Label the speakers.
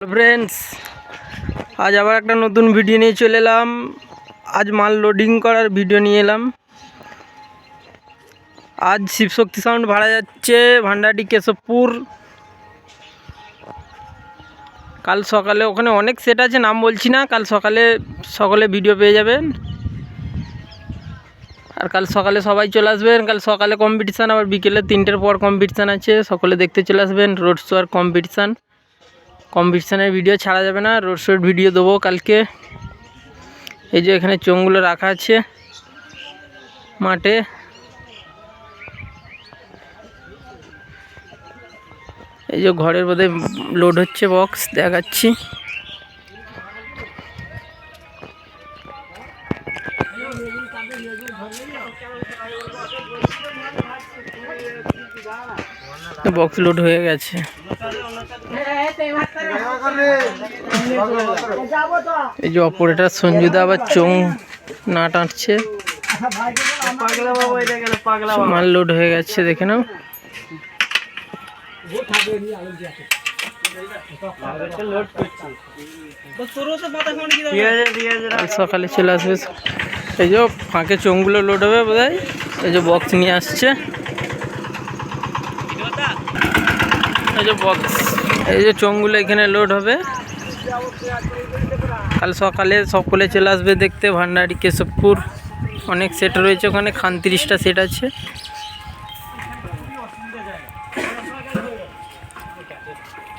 Speaker 1: Friends আজ আবার একটা নতুন ভিডিও নিয়ে চলে এলাম। আজ মাল লোডিং করার ভিডিও নিয়ে এলাম। আজ শিবশক্তি সাউন্ড ভাড়া যাচ্ছে ভান্ডারডি কেশবপুর। কাল সকালে ওখানে অনেক সেট আছে, নাম বলছি না, কাল সকালে সকলে ভিডিও পেয়ে যাবেন। আর কাল সকালে সবাই চলে আসবেন। কাল সকালে কম্পিটিশান আবার বিকেলে তিনটের পর কম্পিটিশান আছে, সকলে দেখতে চলে আসবেন। রোড শো আর কম্পিটিশান কম্পিটিশানের ভিডিও ছাড়া যাবে না রোড শোর ভিডিও দেবো কালকে। এই যে এখানে চোঙগুলো রাখা আছে মাঠে। এই যে ঘরের মধ্যে লোড হচ্ছে বক্স দেখাচ্ছি। বক্স লোড হয়ে গেছে। এই যে অপারেটার সঞ্জুদা আবার চোং না টাঁটছে মাল লোড হয়ে গেছে, দেখে নাও। সকালে চলে আসবে। এই যে ফাঁকে চোঙগুলো লোড হবে বোধ এই যে বক্স নিয়ে আসছে। এই যে বক্স এই যে চোঙগুলো এখানে লোড হবে। কাল সকালে সকলে চলে আসবে দেখতে। ভান্ডারি, কেশবপুর, অনেক সেট রয়েছে ওখানে। খান তিরিশটা সেট আছে। Thank you.